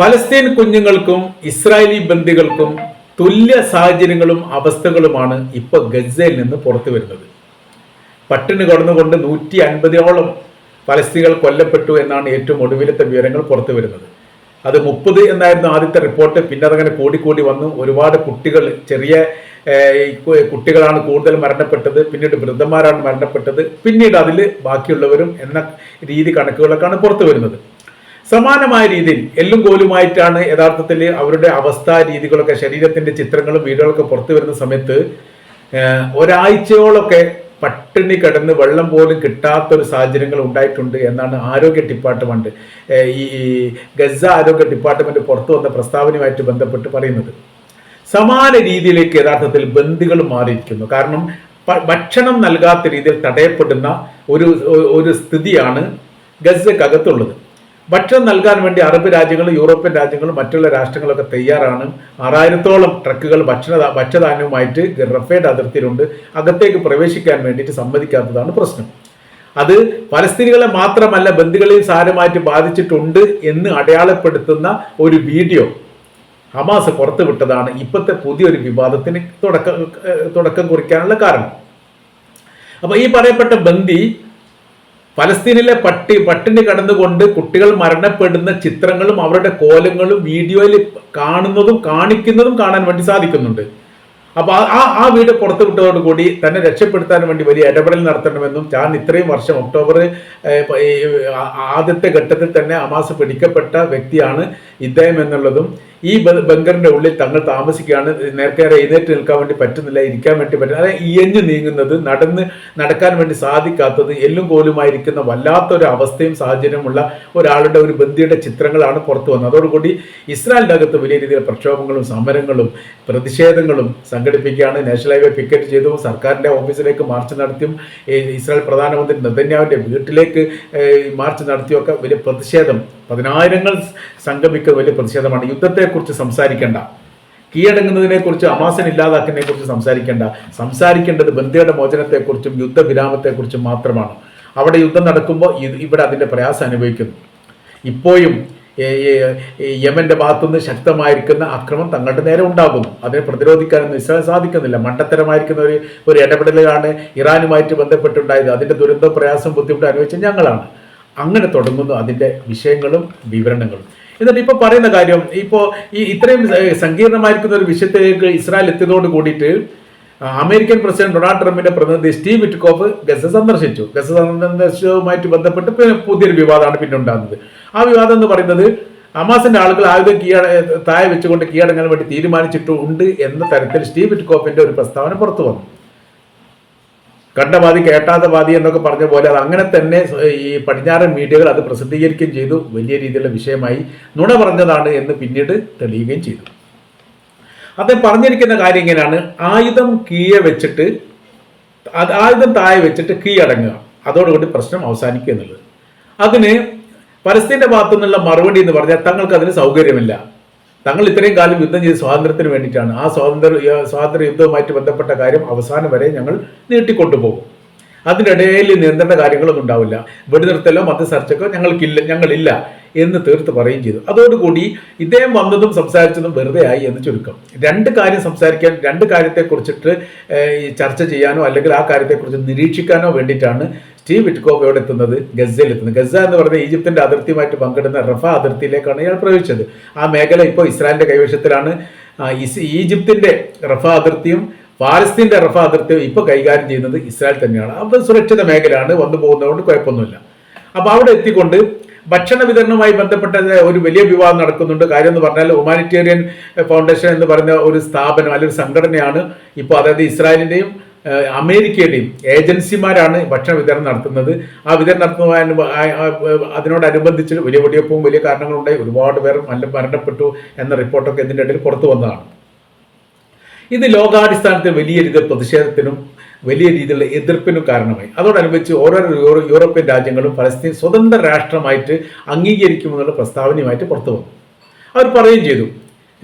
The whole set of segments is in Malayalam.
ഫലസ്തീൻ കുഞ്ഞുങ്ങൾക്കും ഇസ്രായേലി ബന്ദികൾക്കും തുല്യ സാഹചര്യങ്ങളും അവസ്ഥകളുമാണ് ഇപ്പോൾ ഗസയിൽ നിന്ന് പുറത്തു വരുന്നത്. പട്ടിണി കടന്നുകൊണ്ട് നൂറ്റി അൻപതോളം ഫലസ്തീകൾ കൊല്ലപ്പെട്ടു എന്നാണ് ഏറ്റവും ഒടുവിലത്തെ വിവരങ്ങൾ പുറത്തു വരുന്നത്. അത് മുപ്പത് എന്നായിരുന്നു ആദ്യത്തെ റിപ്പോർട്ട് പിന്നെ അതങ്ങനെ കൂടിക്കൂടി വന്നു. ഒരുപാട് കുട്ടികൾ ചെറിയ കുട്ടികളാണ് കൂടുതൽ മരണപ്പെട്ടത്. പിന്നീട് വൃദ്ധന്മാരാണ് മരണപ്പെട്ടത്. പിന്നീട് അതിൽ ബാക്കിയുള്ളവരും എന്ന രീതി കണക്കുകളൊക്കെയാണ് പുറത്തു വരുന്നത്. സമാനമായ രീതിയിൽ എല്ലും കോലുമായിട്ടാണ് യഥാർത്ഥത്തിൽ അവരുടെ അവസ്ഥ രീതികളൊക്കെ ശരീരത്തിന്റെ ചിത്രങ്ങളും വീഡിയോകളൊക്കെ പുറത്തു വരുന്ന സമയത്ത് ഒരാഴ്ചയോളൊക്കെ പട്ടിണി കിടന്ന് വെള്ളം പോലും കിട്ടാത്തൊരു സാഹചര്യങ്ങൾ ഉണ്ടായിട്ടുണ്ട് എന്നാണ് ആരോഗ്യ ഡിപ്പാർട്ട്മെന്റ് ഈ ഗസ ആരോഗ്യ ഡിപ്പാർട്ട്മെന്റ് പുറത്തു വന്ന പ്രസ്താവനയുമായിട്ട് ബന്ധപ്പെട്ട് പറയുന്നത്. സമാന രീതിയിലേക്ക് യഥാർത്ഥത്തിൽ ബന്ദികൾ മാറിയിരിക്കുന്നു. കാരണം ഭക്ഷണം നൽകാത്ത രീതിയിൽ തടയപ്പെടുന്ന ഒരു ഒരു സ്ഥിതിയാണ് ഗസക്കകത്തുള്ളത് ഭക്ഷണം നൽകാൻ വേണ്ടി അറബ് രാജ്യങ്ങളും യൂറോപ്യൻ രാജ്യങ്ങളും മറ്റുള്ള രാഷ്ട്രങ്ങളൊക്കെ തയ്യാറാണ്. ആറായിരത്തോളം ട്രക്കുകൾ ഭക്ഷണ ഭക്ഷ്യധാന്യവുമായിട്ട് റഫേഡ് അതിർത്തിയിലുണ്ട്. അകത്തേക്ക് പ്രവേശിക്കാൻ വേണ്ടിയിട്ട് സമ്മതിക്കാത്തതാണ് പ്രശ്നം. അത് പലസ്തീനികളെ മാത്രമല്ല ബന്ധുക്കളെയും സാരമായിട്ട് ബാധിച്ചിട്ടുണ്ട് എന്ന് അടയാളപ്പെടുത്തുന്ന ഒരു വീഡിയോ ഹമാസ് പുറത്തുവിട്ടതാണ് ഇപ്പോഴത്തെ പുതിയൊരു വിവാദത്തിന് തുടക്കം തുടക്കം കുറിക്കാനുള്ള കാരണം. അപ്പോൾ ഈ പറയപ്പെട്ട ബന്ദി ഫലസ്തീനിലെ പട്ടി പട്ടിണി കടന്നുകൊണ്ട് കുട്ടികൾ മരണപ്പെടുന്ന ചിത്രങ്ങളും അവരുടെ കോലങ്ങളും വീഡിയോയിൽ കാണുന്നതും കാണിക്കുന്നതും കാണാൻ വേണ്ടി സാധിക്കുന്നുണ്ട്. അപ്പൊ ആ- ആ വീട് പുറത്തു വിട്ടതോടുകൂടി തന്നെ രക്ഷപ്പെടുത്താൻ വേണ്ടി വലിയ ഇടപെടൽ നടത്തണമെന്നും ഞാൻ ഇത്രയും വർഷം ഒക്ടോബർ ആദ്യത്തെ ഘട്ടത്തിൽ തന്നെ അമാസ പിടിക്കപ്പെട്ട വ്യക്തിയാണ് ഇദ്ദേഹം എന്നുള്ളതും ഈ ബങ്കറിന്റെ ഉള്ളിൽ തങ്ങൾ താമസിക്കുകയാണ്. നേരത്തെ എഴുന്നേറ്റ് നിൽക്കാൻ വേണ്ടി പറ്റുന്നില്ല ഇരിക്കാൻ വേണ്ടി പറ്റുന്നില്ല. അതായത് ഇയഞ്ഞു നീങ്ങുന്നത് നടന്ന് നടക്കാൻ വേണ്ടി സാധിക്കാത്തത് എല്ലും കോലുമായിരിക്കുന്ന വല്ലാത്തൊരു അവസ്ഥയും സാഹചര്യമുള്ള ഒരാളുടെ ഒരു ബന്ധിയുടെ ചിത്രങ്ങളാണ് പുറത്തു വന്നത്. അതോടുകൂടി ഇസ്രായേലിന്റെ അകത്ത് വലിയ രീതിയിൽ പ്രക്ഷോഭങ്ങളും സമരങ്ങളും പ്രതിഷേധങ്ങളും സംഘടിപ്പിക്കുകയാണ്. നാഷണൽ ഹൈവേ പിക്കറ്റ് ചെയ്തു സർക്കാരിന്റെ ഓഫീസിലേക്ക് മാർച്ച് നടത്തിയും ഇസ്രായേൽ പ്രധാനമന്ത്രി നെതന്യാവിന്റെ വീട്ടിലേക്ക് മാർച്ച് നടത്തിയൊക്കെ വലിയ പ്രതിഷേധം പതിനായിരങ്ങൾ സംഗമിക്കുന്ന വലിയ പ്രതിഷേധമാണ്. യുദ്ധത്തെക്കുറിച്ച് സംസാരിക്കേണ്ട. കീഴടങ്ങുന്നതിനെ കുറിച്ച് അമാസൻ ഇല്ലാതാക്കുന്നതിനെ കുറിച്ച് സംസാരിക്കേണ്ട. സംസാരിക്കേണ്ടത് ബന്ധിയുടെ മോചനത്തെക്കുറിച്ചും യുദ്ധവിരാമത്തെക്കുറിച്ചും മാത്രമാണ്. അവിടെ യുദ്ധം നടക്കുമ്പോൾ ഇവിടെ അതിന്റെ പ്രയാസം അനുഭവിക്കുന്നു. ഇപ്പോഴും യമന്റെ ഭാഗത്തുനിന്ന് ശക്തമായിരിക്കുന്ന അക്രമം തങ്ങളുടെ നേരെ ഉണ്ടാകുന്നു. അതിനെ പ്രതിരോധിക്കാനൊന്നും ഇസ്രായേൽ സാധിക്കുന്നില്ല. മണ്ടത്തരമായിരിക്കുന്ന ഒരു ഒരു ഇടപെടലാണ് ഇറാനുമായിട്ട് ബന്ധപ്പെട്ടുണ്ടായത്. അതിന്റെ ദുരന്തവും പ്രയാസം ബുദ്ധിമുട്ട് അനുഭവിച്ച ഞങ്ങളാണ്. അങ്ങനെ തുടങ്ങുന്നു അതിന്റെ വിഷയങ്ങളും വിവരണങ്ങളും. എന്നിട്ട് ഇപ്പൊ പറയുന്ന കാര്യം ഇപ്പോ ഈ ഇത്രയും സങ്കീർണമായിരിക്കുന്ന ഒരു വിഷയത്തിലേക്ക് ഇസ്രായേൽ എത്തിയതോട് കൂടിയിട്ട് അമേരിക്കൻ പ്രസിഡന്റ് ഡൊണാൾഡ് ട്രംപിന്റെ പ്രതിനിധി സ്റ്റീവ് വിറ്റ്കോഫ് ഗസ സന്ദർശിച്ചു. ഗസ സന്ദർശനവുമായിട്ട് ബന്ധപ്പെട്ട് പുതിയൊരു വിവാദമാണ് പിന്നെ ഉണ്ടാകുന്നത്. ആ വിവാദം എന്ന് പറയുന്നത് അമാസിന്റെ ആളുകൾ ആയുധം കീഴട താഴെ വെച്ചുകൊണ്ട് കീഴടങ്ങാൻ വേണ്ടി തീരുമാനിച്ചിട്ടുണ്ട് എന്ന തരത്തിൽ സ്റ്റീവ് വിറ്റ്കോഫിന്റെ ഒരു പ്രസ്താവന പുറത്തു വന്നു. കണ്ട വാദി കേട്ടാത്ത വാദി എന്നൊക്കെ പറഞ്ഞ പോലെ അത് അങ്ങനെ തന്നെ ഈ പടിഞ്ഞാറൻ മീഡിയകൾ അത് പ്രസിദ്ധീകരിക്കുകയും ചെയ്തു. വലിയ രീതിയിലുള്ള വിഷയമായി നുണ പറഞ്ഞതാണ് എന്ന് പിന്നീട് തെളിയുകയും ചെയ്തു. അദ്ദേഹം പറഞ്ഞിരിക്കുന്ന കാര്യം ഇങ്ങനെയാണ്. ആയുധം കീഴെ വെച്ചിട്ട് ആയുധം താഴെ വെച്ചിട്ട് കീ കീഴടങ്ങുക അതോടുകൂടി പ്രശ്നം അവസാനിക്കുക എന്നുള്ളത്. അതിന് പരസ്യത്തിന്റെ ഭാഗത്തു നിന്നുള്ള മറുപടി എന്ന് പറഞ്ഞാൽ തങ്ങൾക്ക് അതിന് സൗകര്യമില്ല. തങ്ങൾ ഇത്രയും കാലം യുദ്ധം ചെയ്ത് സ്വാതന്ത്ര്യത്തിന് വേണ്ടിയിട്ടാണ്. ആ സ്വാതന്ത്ര്യ സ്വാതന്ത്ര്യ യുദ്ധവുമായിട്ട് ബന്ധപ്പെട്ട കാര്യം അവസാനം വരെ ഞങ്ങൾ നീട്ടിക്കൊണ്ടുപോകും. അതിനിടയിൽ നിയന്ത്രണ കാര്യങ്ങളൊന്നും ഉണ്ടാവില്ല. വെടിനിർത്തലോ മധ്യസർച്ചക്കോ ഞങ്ങൾക്കില്ല ഞങ്ങളില്ല. എന്ന് തീർത്ത് പറയുകയും ചെയ്തു. അതോടുകൂടി ഇദ്ദേഹം വന്നതും സംസാരിച്ചതും വെറുതെ ആയി എന്ന് ചുരുക്കം. രണ്ട് കാര്യം സംസാരിക്കാൻ രണ്ട് കാര്യത്തെക്കുറിച്ചിട്ട് കുറിച്ചിട്ട് ചർച്ച ചെയ്യാനോ അല്ലെങ്കിൽ ആ കാര്യത്തെക്കുറിച്ച് നിരീക്ഷിക്കാനോ വേണ്ടിയിട്ടാണ് സ്റ്റീവ് വിറ്റ്കോഫ് എവിടെ എത്തുന്നത് ഗസയിൽ എത്തുന്നത്. ഗസ എന്ന് പറഞ്ഞ ഈജിപ്തിന്റെ അതിർത്തിയുമായിട്ട് പങ്കിടുന്ന റഫ അതിർത്തിയിലേക്കാണ് ഇയാൾ പ്രവേശിച്ചത്. ആ മേഖല ഇപ്പോൾ ഇസ്രായേലിന്റെ കൈവശത്തിലാണ്. ഈജിപ്തിന്റെ റഫ അതിർത്തിയും പാലസ്തീന്റെ റഫ അതിർത്തിയും ഇപ്പോൾ കൈകാര്യം ചെയ്യുന്നത് ഇസ്രായേൽ തന്നെയാണ്. അത് സുരക്ഷിത മേഖലയാണ് വന്നു പോകുന്നതുകൊണ്ട് കുഴപ്പമൊന്നുമില്ല. അപ്പോൾ അവിടെ എത്തിക്കൊണ്ട് ഭക്ഷണ വിതരണവുമായി ബന്ധപ്പെട്ട ഒരു വലിയ വിവാദം നടക്കുന്നുണ്ട്. കാര്യം എന്ന് പറഞ്ഞാൽ ഹ്യൂമാനിറ്റേറിയൻ ഫൗണ്ടേഷൻ എന്ന് പറയുന്ന ഒരു സ്ഥാപനം അല്ലെങ്കിൽ സംഘടനയാണ് ഇപ്പോൾ അതായത് ഇസ്രായേലിന്റെയും അമേരിക്കയുടെയും ഏജൻസിമാരാണ് ഭക്ഷണ വിതരണം നടത്തുന്നത്. ആ വിതരണം നടത്തുന്ന അതിനോടനുബന്ധിച്ച് വലിയ വെടിവെപ്പും വലിയ കാരണങ്ങളുണ്ടായി. ഒരുപാട് പേർ നല്ല മരണപ്പെട്ടു എന്ന റിപ്പോർട്ടൊക്കെ ഇതിന്റെ ഇടയിൽ പുറത്തു വന്നതാണ്. ഇത് ലോകാടിസ്ഥാനത്തിൽ വലിയ രീതിയിൽ പ്രതിഷേധത്തിനും വലിയ രീതിയിലുള്ള എതിർപ്പിനു കാരണമായി. അതോടനുബന്ധിച്ച് ഓരോ യൂറോ- യൂറോപ്യൻ രാജ്യങ്ങളും പലസ്തീൻ സ്വതന്ത്ര രാഷ്ട്രമായിട്ട് അംഗീകരിക്കുമെന്നുള്ള പ്രസ്താവനയുമായിട്ട് പുറത്തു വന്നു. അവർ പറയുകയും ചെയ്തു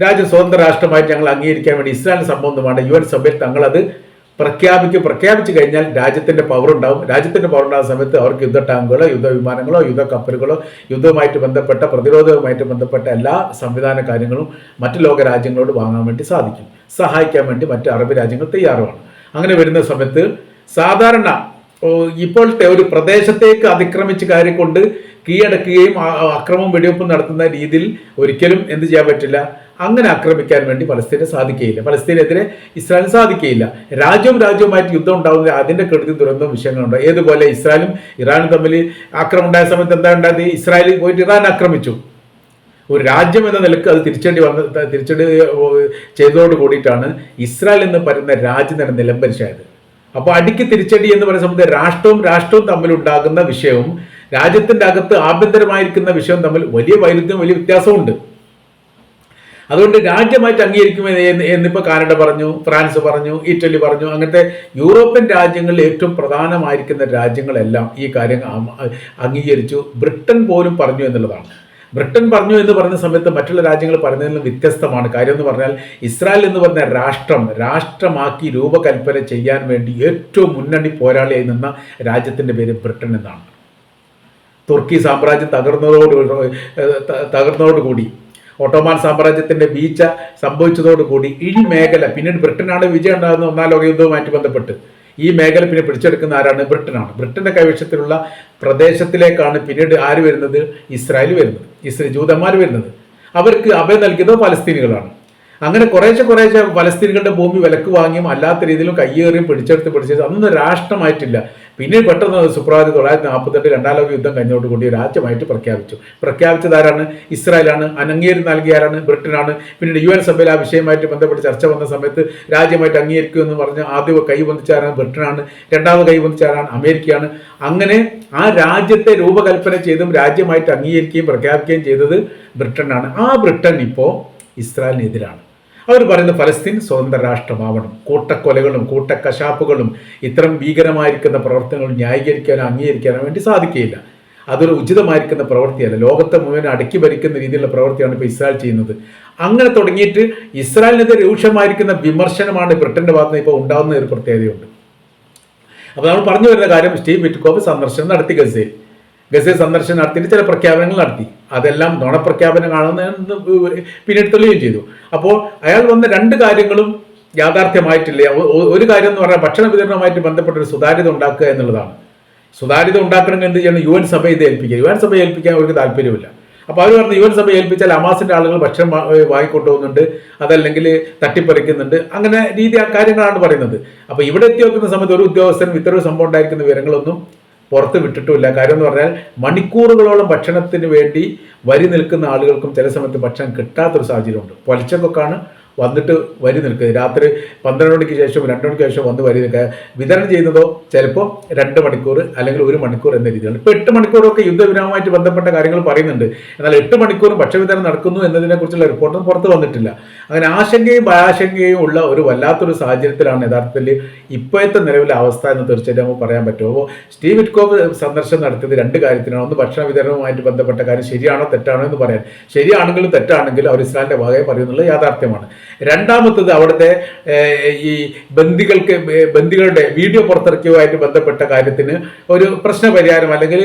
രാജ്യം സ്വതന്ത്ര രാഷ്ട്രമായിട്ട് ഞങ്ങൾ അംഗീകരിക്കാൻ വേണ്ടി ഇസ്രായേൽ സംബന്ധമാണ് യു എൻ സഭയിൽ തങ്ങളത് പ്രഖ്യാപിക്കും പ്രഖ്യാപിച്ചു കഴിഞ്ഞാൽ രാജ്യത്തിന്റെ പവർ ഉണ്ടാവും. രാജ്യത്തിന്റെ പവർ ഉണ്ടാകുന്ന സമയത്ത് അവർക്ക് യുദ്ധ ടാങ്കുകളോ യുദ്ധ വിമാനങ്ങളോ യുദ്ധ കപ്പലുകളോ യുദ്ധവുമായിട്ട് ബന്ധപ്പെട്ട പ്രതിരോധവുമായിട്ട് ബന്ധപ്പെട്ട എല്ലാ സംവിധാന കാര്യങ്ങളും മറ്റു ലോക രാജ്യങ്ങളോട് വാങ്ങാൻ വേണ്ടി സാധിക്കും. സഹായിക്കാൻ വേണ്ടി മറ്റ് അറബ് രാജ്യങ്ങൾ തയ്യാറുമാണ്. അങ്ങനെ വരുന്ന സമയത്ത് സാധാരണ ഇപ്പോഴത്തെ ഒരു പ്രദേശത്തേക്ക് അതിക്രമിച്ച് കയറിക്കൊണ്ട് കീഴടക്കുകയും അക്രമം വെടിവെപ്പും നടത്തുന്ന രീതിയിൽ ഒരിക്കലും എന്ത് ചെയ്യാൻ പറ്റില്ല. അങ്ങനെ ആക്രമിക്കാൻ വേണ്ടി പലസ്തീനെ സാധിക്കുകയില്ല. പലസ്തീനെതിരെ ഇസ്രായേലിന് സാധിക്കുകയില്ല. രാജ്യവും രാജ്യവുമായിട്ട് യുദ്ധം ഉണ്ടാകുന്ന അതിന്റെ കെടുതി ദുരന്തവും വിഷയങ്ങളുണ്ട്. ഏതുപോലെ ഇസ്രായേലും ഇറാനും തമ്മിൽ ആക്രമം ഉണ്ടായ സമയത്ത് എന്താ ഉണ്ടായത്? ഇസ്രായേൽ പോയിട്ട് ഇറാൻ ആക്രമിച്ചു. ഒരു രാജ്യം എന്ന നിലയ്ക്ക് അത് തിരിച്ചടി വന്ന് തിരിച്ചടി ചെയ്തതോട് കൂടിയിട്ടാണ് ഇസ്രായേൽ എന്ന് പറയുന്ന രാജ്യം തന്നെ നിലംപരിശായത് അപ്പോൾ അടിക്ക് തിരിച്ചടി എന്ന് പറയുന്ന സമയത്ത് രാഷ്ട്രവും രാഷ്ട്രവും തമ്മിലുണ്ടാകുന്ന വിഷയവും രാജ്യത്തിന്റെ അകത്ത് ആഭ്യന്തരമായിരിക്കുന്ന വിഷയവും തമ്മിൽ വലിയ വൈരുദ്ധ്യം വലിയ വ്യത്യാസമുണ്ട്. അതുകൊണ്ട് രാജ്യമായിട്ട് അംഗീകരിക്കും എന്ന് എന്നിപ്പോൾ കാനഡ പറഞ്ഞു ഫ്രാൻസ് പറഞ്ഞു ഇറ്റലി പറഞ്ഞു അങ്ങനത്തെ യൂറോപ്യൻ രാജ്യങ്ങളിൽ ഏറ്റവും പ്രധാനമായിരിക്കുന്ന രാജ്യങ്ങളെല്ലാം ഈ കാര്യം അംഗീകരിച്ചു. ബ്രിട്ടൻ പോലും പറഞ്ഞു എന്നുള്ളതാണ്. ബ്രിട്ടൻ പറഞ്ഞു എന്ന് പറയുന്ന സമയത്ത് മറ്റുള്ള രാജ്യങ്ങൾ പറഞ്ഞതിലും വ്യത്യസ്തമാണ്. കാര്യം എന്ന് പറഞ്ഞാൽ ഇസ്രായേൽ എന്ന് പറഞ്ഞ രാഷ്ട്രം രാഷ്ട്രമാക്കി രൂപകൽപ്പന ചെയ്യാൻ വേണ്ടി ഏറ്റവും മുന്നണി പോരാളിയായി നിന്ന രാജ്യത്തിന്റെ പേര് ബ്രിട്ടൻ എന്നാണ്. തുർക്കി സാമ്രാജ്യം തകർന്നതോട് തകർന്നതോടുകൂടി ഒട്ടോമാൻ സാമ്രാജ്യത്തിന്റെ വീഴ്ച സംഭവിച്ചതോടുകൂടി ഈ മേഖല പിന്നീട് ബ്രിട്ടനാണ് വിജയം ഉണ്ടാകുന്ന ഒന്നാം ലോകയുദ്ധവുമായിട്ട് ബന്ധപ്പെട്ട്. ഈ മേഖല പിന്നെ പിടിച്ചെടുക്കുന്ന ആരാണ്? ബ്രിട്ടനാണ്. ബ്രിട്ടന്റെ കൈവശത്തിലുള്ള പ്രദേശത്തിലേക്കാണ് പിന്നീട് ആര് വരുന്നത്? ഇസ്രായേൽ വരുന്നത്. ഇസ്രേ ജൂതന്മാർ വരുന്നത്. അവർക്ക് അഭയം നൽകിയത് പലസ്തീനികളാണ് അങ്ങനെ കുറേശ്ശെ കുറേശ്ശെ പലസ്തീനികളുടെ ഭൂമി വിലക്ക് വാങ്ങിയും അല്ലാത്ത രീതിയിലും കയ്യേറിയും പിടിച്ചെടുത്ത് പിടിച്ചെടുത്ത് അതൊന്നും രാഷ്ട്രമായിട്ടില്ല. പിന്നീട് പെട്ടെന്ന് സുപ്രഭാതി തൊള്ളായിരത്തി നാൽപ്പത്തെട്ട് രണ്ടാം ലോക യുദ്ധം കഴിഞ്ഞോട് കൂടി രാജ്യമായിട്ട് പ്രഖ്യാപിച്ചു. പ്രഖ്യാപിച്ചത് ആരാണ്? ഇസ്രായേലാണ്. അനംഗീകാരം നൽകിയ ആരാണ് ബ്രിട്ടനാണ്. പിന്നീട് യു എൻ സഭയിൽ ആ വിഷയമായിട്ട് ബന്ധപ്പെട്ട് ചർച്ച വന്ന സമയത്ത് രാജ്യമായിട്ട് അംഗീകരിക്കൂ എന്ന് പറഞ്ഞ് ആദ്യം കൈ പൊന്തിച്ച ആരാണ്? ബ്രിട്ടനാണ്. രണ്ടാമത് കൈ പൊന്തിച്ച ആരാണ്? അമേരിക്കയാണ്. അങ്ങനെ ആ രാജ്യത്തെ രൂപകൽപ്പന ചെയ്തും രാജ്യമായിട്ട് അംഗീകരിക്കുകയും പ്രഖ്യാപിക്കുകയും ചെയ്തത് ബ്രിട്ടനാണ്. ആ ബ്രിട്ടൻ ഇപ്പോൾ ഇസ്രായേലിനെതിരാണ്. അവർ പറയുന്നത് ഫലസ്തീൻ സ്വതന്ത്ര രാഷ്ട്രമാവണം കൂട്ടക്കൊലകളും കൂട്ടക്കശാപ്പുകളും ഇത്തരം ഭീകരമായിരിക്കുന്ന പ്രവർത്തനങ്ങൾ ന്യായീകരിക്കാനോ അംഗീകരിക്കാനോ വേണ്ടി സാധിക്കുകയില്ല. അതൊരു ഉചിതമായിരിക്കുന്ന പ്രവൃത്തിയല്ല. ലോകത്തെ മുഴുവൻ അടക്കി ഭരിക്കുന്ന രീതിയിലുള്ള പ്രവൃത്തിയാണ് ഇപ്പോൾ ഇസ്രായേൽ ചെയ്യുന്നത്. അങ്ങനെ തുടങ്ങിയിട്ട് ഇസ്രായേലിനെതിരെ രൂക്ഷമായിരിക്കുന്ന വിമർശനമാണ് ബ്രിട്ടന്റെ ഭാഗത്ത് ഇപ്പോൾ ഉണ്ടാകുന്ന ഒരു പ്രത്യേകതയുണ്ട്. അപ്പോൾ നമ്മൾ പറഞ്ഞു വരുന്ന കാര്യം സ്റ്റീവ് വിറ്റ്കോപ്പ് സന്ദർശനം നടത്തി ഗസയിൽ. ഗസയിൽ സന്ദർശനം നടത്തിയിട്ട് ചില പ്രഖ്യാപനങ്ങൾ നടത്തി. അതെല്ലാം നുണപ്രഖ്യാപനങ്ങളാണെന്ന് പിന്നീട് തെളിയുകയും ചെയ്തു. അപ്പോൾ അയാൾ വന്ന രണ്ട് കാര്യങ്ങളും യാഥാർത്ഥ്യമായിട്ടില്ല. ഒരു കാര്യം എന്ന് പറഞ്ഞാൽ ഭക്ഷണ വിതരണവുമായിട്ട് ബന്ധപ്പെട്ട ഒരു സുതാര്യത ഉണ്ടാക്കുക എന്നുള്ളതാണ്. സുതാര്യത ഉണ്ടാക്കണമെങ്കിൽ എന്ത് ചെയ്യണം? യു എൻ സഭ ഇത് ഏൽപ്പിക്കുക. യു എൻ സഭ ഏൽപ്പിക്കാൻ അവർക്ക് താല്പര്യമില്ല. അപ്പോൾ അവർ പറഞ്ഞു യു എൻ സഭ ഏൽപ്പിച്ചാൽ അമാസിന്റെ ആളുകൾ ഭക്ഷണം വാങ്ങിക്കൊണ്ടു പോകുന്നുണ്ട് വാങ്ങിക്കൊണ്ടുപോകുന്നുണ്ട്. അതല്ലെങ്കിൽ തട്ടിപ്പറിക്കുന്നുണ്ട്. അങ്ങനെ രീതി കാര്യങ്ങളാണ് പറയുന്നത്. അപ്പോൾ ഇവിടെ എത്തി വെക്കുന്ന സമയത്ത് ഒരു ഉദ്യോഗസ്ഥനും ഇത്തരം സംഭവം ഉണ്ടായിരിക്കുന്ന വിവരങ്ങളൊന്നും പുറത്ത് വിട്ടിട്ടുമില്ല. കാര്യം എന്ന് പറഞ്ഞാൽ മണിക്കൂറുകളോളം ഭക്ഷണത്തിന് വേണ്ടി വരി നിൽക്കുന്ന ആളുകൾക്കും ചില സമയത്ത് ഭക്ഷണം കിട്ടാത്തൊരു സാഹചര്യമുണ്ട്. പൊലച്ചക്കൊക്കെയാണ് വന്നിട്ട് വരി നിൽക്കുക രാത്രി പന്ത്രണ്ട് മണിക്ക് ശേഷം രണ്ട് മണിക്ക് ശേഷം വന്ന് വരി നിൽക്കുക വിതരണം ചെയ്യുന്നതോ ചിലപ്പോൾ രണ്ട് മണിക്കൂർ അല്ലെങ്കിൽ ഒരു മണിക്കൂർ എന്ന രീതിയാണ് ഇപ്പോൾ എട്ട് മണിക്കൂറൊക്കെ യുദ്ധവിരാമമായിട്ട് ബന്ധപ്പെട്ട കാര്യങ്ങൾ പറയുന്നുണ്ട്. എന്നാൽ എട്ട് മണിക്കൂറും ഭക്ഷ്യവിതരണം നടക്കുന്നു എന്നതിനെക്കുറിച്ചുള്ള റിപ്പോർട്ടൊന്നും പുറത്ത് വന്നിട്ടില്ല. അങ്ങനെ ആശങ്കയും ഭയാശങ്കയും ഉള്ള ഒരു വല്ലാത്തൊരു സാഹചര്യത്തിലാണ് യഥാർത്ഥത്തിൽ ഇപ്പോഴത്തെ നിലവിലെ അവസ്ഥ എന്ന് തീർച്ചയായിട്ടും നമുക്ക് പറയാൻ പറ്റും. അപ്പോൾ സ്റ്റീവ് വിറ്റ്കോവ് സന്ദർശനം നടത്തിയത് രണ്ട് കാര്യത്തിനാണ്. ഒന്ന് ഭക്ഷണ വിതരണവുമായിട്ട് ബന്ധപ്പെട്ട കാര്യം ശരിയാണോ തെറ്റാണോ എന്ന് പറയാൻ. ശരിയാണെങ്കിലും തെറ്റാണെങ്കിലും അവർ ഇസ്ലാമിന്റെ ഭാഗമായി പറയുന്നുള്ളത് യാഥാർത്ഥ്യമാണ്. രണ്ടാമത്തത് അവിടുത്തെ ഈ ബന്ദികൾക്ക് ബന്ദികളുടെ വീഡിയോ പുറത്തിറക്കിയുമായിട്ട് ബന്ധപ്പെട്ട കാര്യത്തിന് ഒരു പ്രശ്ന പരിഹാരം അല്ലെങ്കിൽ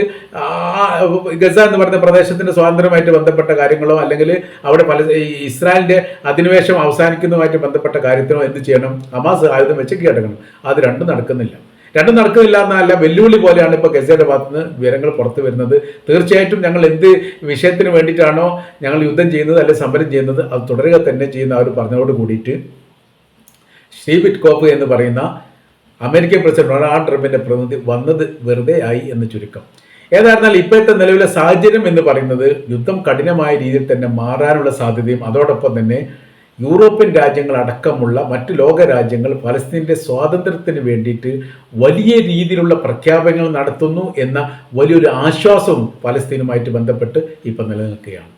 ഗസ എന്ന് പറയുന്ന പ്രദേശത്തിന്റെ സ്വാതന്ത്ര്യമായിട്ട് ബന്ധപ്പെട്ട കാര്യങ്ങളോ അല്ലെങ്കിൽ അവിടെ പല ഇസ്രായേലിന്റെ അധിനിവേശം അവസാനിക്കുന്നതുമായിട്ട് ബന്ധപ്പെട്ട കാര്യത്തിനോ എന്ത് ചെയ്യണം? ഹമാസ് ആയുധം വെച്ച് കേടക്കണം അത് രണ്ടും നടക്കുന്നില്ല. രണ്ടും നടക്കുന്നില്ല എന്നല്ല വെല്ലുവിളി പോലെയാണ് ഇപ്പോൾ ഗസയുടെ ഭാഗത്ത് നിന്ന് വിവരങ്ങൾ പുറത്തു വരുന്നത്. തീർച്ചയായിട്ടും ഞങ്ങൾ എന്ത് വിഷയത്തിന് വേണ്ടിയിട്ടാണോ ഞങ്ങൾ യുദ്ധം ചെയ്യുന്നത് അല്ലെങ്കിൽ സമരം ചെയ്യുന്നത് അത് തുടരുക തന്നെ ചെയ്യുന്ന അവർ പറഞ്ഞതോട് കൂടിയിട്ട് സ്റ്റീവ് കോപ്പ് എന്ന് പറയുന്ന അമേരിക്കൻ പ്രസിഡന്റ് ഡൊണാൾഡ് ട്രംപിന്റെ പ്രതിനിധി വന്നത് വെറുതെ ആയി എന്ന് ചുരുക്കം. ഏതായിരുന്നാൽ ഇപ്പോഴത്തെ നിലവിലെ സാഹചര്യം എന്ന് പറയുന്നത് യുദ്ധം കഠിനമായ രീതിയിൽ തന്നെ മാറാനുള്ള സാധ്യതയും അതോടൊപ്പം തന്നെ യൂറോപ്യൻ രാജ്യങ്ങൾ അടക്കമുള്ള മറ്റ് ലോക രാജ്യങ്ങൾ ഫലസ്തീന്റെ സ്വാതന്ത്ര്യത്തിന് വേണ്ടിയിട്ട് വലിയ രീതിയിലുള്ള പ്രഖ്യാപനങ്ങൾ നടത്തുന്നു എന്ന വലിയൊരു ആശ്വാസവും ഫലസ്തീനുമായിട്ട് ബന്ധപ്പെട്ട് ഇപ്പം നിലനിൽക്കുകയാണ്.